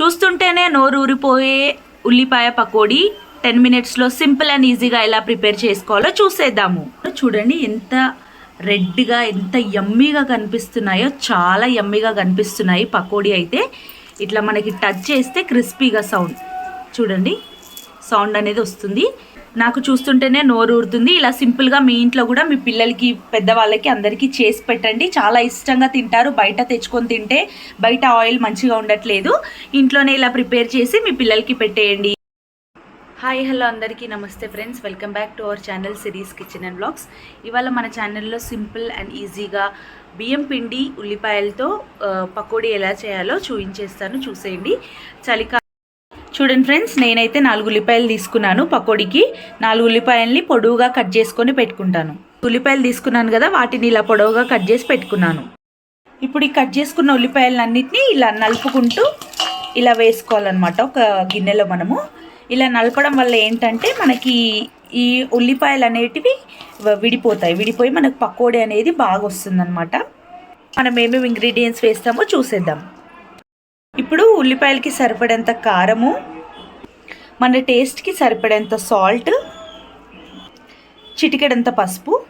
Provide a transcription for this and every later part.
చూస్తుంటేనే నోరు ఊరిపోయే ఉల్లిపాయ పకోడీ టెన్ మినిట్స్లో సింపుల్ అండ్ ఈజీగా ఎలా ప్రిపేర్ చేసుకోవాలో చూసేద్దాము. చూడండి ఎంత రెడ్గా ఎంత యమ్మీగా కనిపిస్తున్నాయో చాలా యమ్మీగా కనిపిస్తున్నాయి పకోడీ అయితే. ఇట్లా మనకి టచ్ చేస్తే క్రిస్పీగా సౌండ్. చూడండి సౌండ్ అనేది వస్తుంది. నాకు చూస్తుంటేనే నోరు ఊరుతుంది. ఇలా సింపుల్గా మీ ఇంట్లో కూడా మీ పిల్లలకి పెద్దవాళ్ళకి అందరికీ చేసి పెట్టండి. చాలా ఇష్టంగా తింటారు. బయట తెచ్చుకొని తింటే బయట ఆయిల్ మంచిగా ఉండట్లేదు. ఇంట్లోనే ఇలా ప్రిపేర్ చేసి మీ పిల్లలకి పెట్టేయండి. హాయ్ హలో అందరికీ namaste friends. Welcome back to our channel series kitchen and blogs ఇవాళ మన ఛానల్లో సింపుల్ అండ్ ఈజీగా బియ్యం పిండి ఉల్లిపాయలతో పకోడీ ఎలా చేయాలో చూపించేస్తాను చూసేయండి. చలికా చూడండి ఫ్రెండ్స్ నేనైతే నాలుగు ఉల్లిపాయలు తీసుకున్నాను పకోడీకి. నాలుగు ఉల్లిపాయల్ని పొడవుగా కట్ చేసుకొని పెట్టుకుంటాను. ఉల్లిపాయలు తీసుకున్నాను కదా వాటిని ఇలా పొడవుగా కట్ చేసి పెట్టుకున్నాను. ఇప్పుడు ఈ కట్ చేసుకున్న ఉల్లిపాయలన్నింటినీ ఇలా నలుపుకుంటూ ఇలా వేసుకోవాలన్నమాట ఒక గిన్నెలో మనము. ఇలా నలపడం వల్ల ఏంటంటే మనకి ఈ ఉల్లిపాయలు అనేటివి విడిపోతాయి. విడిపోయి మనకు పకోడీ అనేది బాగా వస్తుందన్నమాట మనం ఏమేమి ఇంగ్రీడియంట్స్ వేస్తామో చూసేద్దాం. ఇప్పుడు ఉల్లిపాయలకి సరిపడేంత కారము మన టేస్ట్కి సరిపడేంత సాల్ట్ చిటికెడంత పసుపు.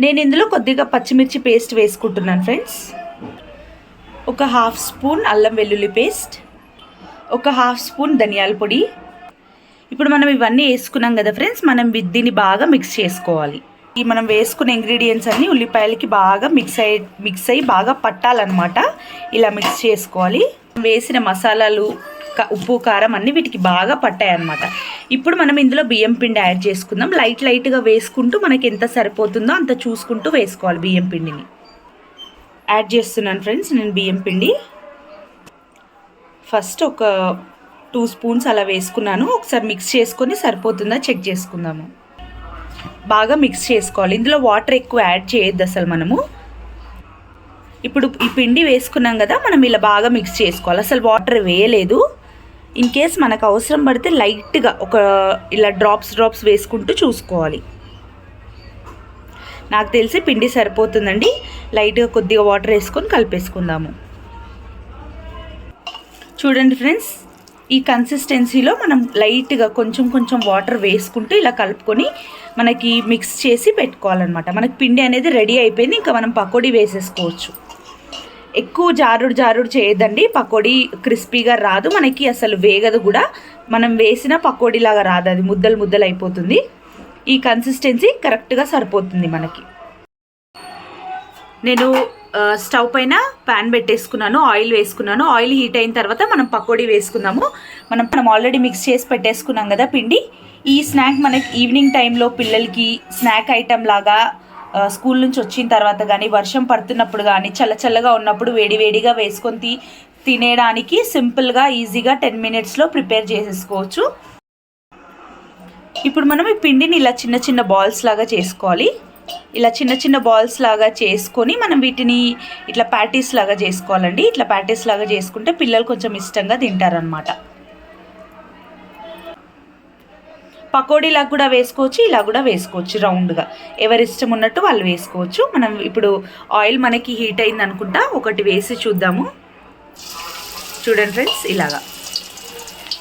నేను ఇందులో కొద్దిగా పచ్చిమిర్చి పేస్ట్ వేసుకుంటున్నాను ఫ్రెండ్స్. ఒక హాఫ్ స్పూన్ అల్లం వెల్లుల్లి పేస్ట్ ఒక హాఫ్ స్పూన్ ధనియాల పొడి. ఇప్పుడు మనం ఇవన్నీ వేసుకున్నాం కదా ఫ్రెండ్స్ మనం వి- దీన్ని బాగా మిక్స్ చేసుకోవాలి. ఈ మనం వేసుకున్న ఇంగ్రీడియంట్స్ అన్నీ ఉల్లిపాయలకి బాగా మిక్స్ అయ్యి మిక్స్ అయ్యి బాగా పట్టాలన్నమాట. ఇలా మిక్స్ చేసుకోవాలి. వేసిన మసాలాలు క- ఉప్పు కారం అన్నీ వీటికి బాగా పట్టాయి అన్నమాట ఇప్పుడు మనం ఇందులో బియ్యం పిండి యాడ్ చేసుకుందాం. లైట్ లైట్గా వేసుకుంటూ మనకి ఎంత సరిపోతుందో అంత చూసుకుంటూ వేసుకోవాలి బియ్యం పిండిని. యాడ్ చేస్తున్నాను ఫ్రెండ్స్ నేను బియ్యం పిండి. ఫస్ట్ ఒక టూ స్పూన్స్ అలా వేసుకున్నాను. ఒకసారి మిక్స్ చేసుకొని సరిపోతుందా చెక్ చేసుకుందాము. బాగా మిక్స్ చేసుకోవాలి. ఇందులో వాటర్ ఎక్కువ యాడ్ చేయొద్దు అసలు మనము. ఇప్పుడు ఈ పిండి వేసుకున్నాం కదా మనం ఇలా బాగా మిక్స్ చేసుకోవాలి. అసలు వాటర్ వేయలేదు. ఇన్ కేస్ మనకు అవసరం పడితే లైట్గా ఒక ఇలా డ్రాప్స్ డ్రాప్స్ వేసుకుంటూ చూసుకోవాలి. నాకు తెలిసి పిండి సరిపోతుందండి. లైట్గా కొద్దిగా వాటర్ వేసుకొని కలిపేసుకుందాము. చూడండి ఫ్రెండ్స్ ఈ కన్సిస్టెన్సీలో మనం లైట్గా కొంచెం కొంచెం వాటర్ వేసుకుంటూ ఇలా కలుపుకొని మనకి మిక్స్ చేసి పెట్టుకోవాలన్నమాట. మనకి పిండి అనేది రెడీ అయిపోయింది ఇంకా మనం పకోడీ వేసేసుకోవచ్చు. ఎక్కువ జారుడు జారుడు చేయదండి పకోడీ క్రిస్పీగా రాదు. మనకి అసలు వేగదు కూడా. మనం వేసిన పకోడీలాగా రాదు. అది ముద్దలు ముద్దలు అయిపోతుంది. ఈ కన్సిస్టెన్సీ కరెక్ట్గా సరిపోతుంది మనకి. నేను స్టవ్ పైన ప్యాన్ పెట్టేసుకున్నాను. ఆయిల్ వేసుకున్నాను. ఆయిల్ హీట్ అయిన తర్వాత మనం పకోడీ వేసుకుందాము. మనం మనం ఆల్రెడీ మిక్స్ చేసి పెట్టేసుకున్నాం కదా పిండి. ఈ స్నాక్ మనకి ఈవినింగ్ టైంలో పిల్లలకి స్నాక్ ఐటెం లాగా స్కూల్ నుంచి వచ్చిన తర్వాత కానీ వర్షం పడుతున్నప్పుడు కానీ చల్ల చల్లగా ఉన్నప్పుడు వేడి వేడిగా వేసుకొని తి తినేయడానికి సింపుల్గా ఈజీగా టెన్ మినిట్స్లో ప్రిపేర్ చేసేసుకోవచ్చు. ఇప్పుడు మనం ఈ పిండిని ఇలా చిన్న చిన్న బాల్స్ లాగా చేసుకోవాలి. ఇలా చిన్న చిన్న బాల్స్ లాగా చేసుకొని మనం వీటిని ఇట్లా ప్యాటీస్ లాగా చేసుకోవాలండి. ఇట్లా ప్యాటీస్ లాగా చేసుకుంటే పిల్లలు కొంచెం ఇష్టంగా తింటారనమాట పకోడీలా కూడా వేసుకోవచ్చు ఇలా కూడా వేసుకోవచ్చు రౌండ్గా. ఎవరి ఇష్టం ఉన్నట్టు వాళ్ళు వేసుకోవచ్చు. మనం ఇప్పుడు ఆయిల్ మనకి హీట్ అయింది అనుకుంటా ఒకటి వేసి చూద్దాము. చూడండి ఫ్రెండ్స్ ఇలాగా.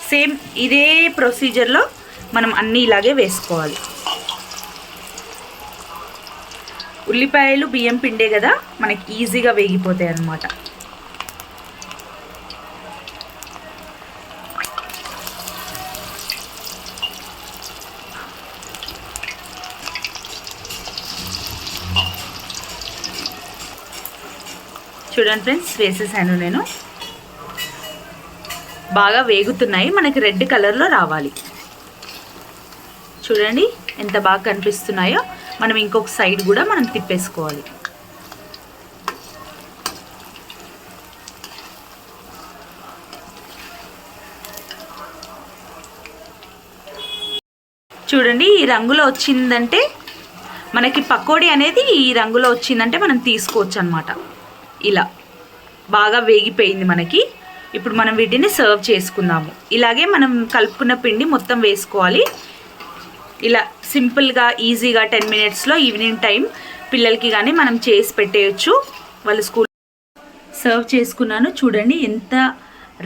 సేమ్ ఇదే ప్రొసీజర్లో మనం అన్నీ ఇలాగే వేసుకోవాలి. ఉల్లిపాయలు బియ్యం పిండే కదా మనకి ఈజీగా వేగిపోతాయి అన్నమాట. చూడండి ఫ్రెండ్స్ వేసేసాను నేను. బాగా వేగుతున్నాయి మనకి రెడ్ కలర్లో రావాలి. చూడండి ఎంత బాగా కనిపిస్తున్నాయో మనం ఇంకొక సైడ్ కూడా మనం తిప్పేసుకోవాలి. చూడండి ఈ రంగులో వచ్చిందంటే మనకి పకోడీ అనేది ఈ రంగులో వచ్చిందంటే మనం తీసుకోవచ్చు అనమాట ఇలా బాగా వేగిపోయింది మనకి. ఇప్పుడు మనం వీటిని సర్వ్ చేసుకుందాము. ఇలాగే మనం కలుపుకున్న పిండి మొత్తం వేసుకోవాలి. ఇలా సింపుల్గా ఈజీగా టెన్ మినిట్స్లో ఈవినింగ్ టైం పిల్లలకి కానీ మనం చేసి పెట్టేయచ్చు. వాళ్ళు స్కూల్ సర్వ్ చేసుకున్నాను. చూడండి ఎంత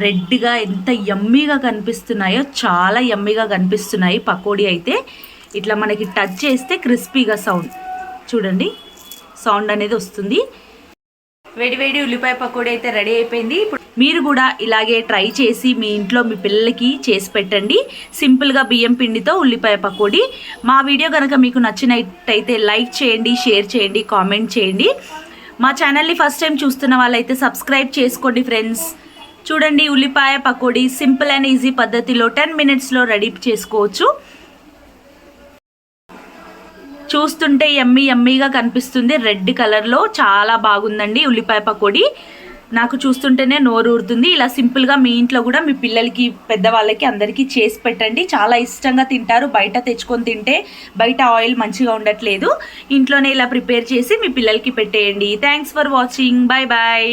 రెడ్గా ఎంత యమ్మీగా కనిపిస్తున్నాయో. చాలా యమ్మీగా కనిపిస్తున్నాయి పకోడీ అయితే. ఇట్లా మనకి టచ్ చేస్తే క్రిస్పీగా సౌండ్ చూడండి సౌండ్ అనేది వస్తుంది. వేడివేడి ఉల్లిపాయ పకోడీ అయితే రెడీ అయిపోయింది. ఇప్పుడు మీరు కూడా ఇలాగే ట్రై చేసి మీ ఇంట్లో మీ పిల్లలకి చేసి పెట్టండి. సింపుల్గా బియ్యం పిండితో ఉల్లిపాయ పకోడీ. మా వీడియో కనుక మీకు నచ్చినట్టయితే లైక్ చేయండి షేర్ చేయండి కామెంట్ చేయండి. మా ఛానల్ని ఫస్ట్ టైం చూస్తున్న వాళ్ళైతే సబ్స్క్రైబ్ చేసుకోండి ఫ్రెండ్స్. చూడండి ఉల్లిపాయ పకోడీ సింపుల్ అండ్ ఈజీ పద్ధతిలో టెన్ మినిట్స్లో రెడీ చేసుకోవచ్చు. చూస్తుంటే ఎమ్మి ఎమ్మీగా కనిపిస్తుంది. రెడ్ కలర్లో చాలా బాగుందండి ఉల్లిపాయ పకోడీ. నాకు చూస్తుంటేనే నోరు ఊరుతుంది. ఇలా సింపుల్గా మీ ఇంట్లో కూడా మీ పిల్లలకి పెద్దవాళ్ళకి అందరికీ చేసి పెట్టండి. చాలా ఇష్టంగా తింటారు. బయట తెచ్చుకొని తింటే బయట ఆయిల్ మంచిగా ఉండట్లేదు. ఇంట్లోనే ఇలా ప్రిపేర్ చేసి మీ పిల్లలకి పెట్టేయండి. Thanks for watching. Bye bye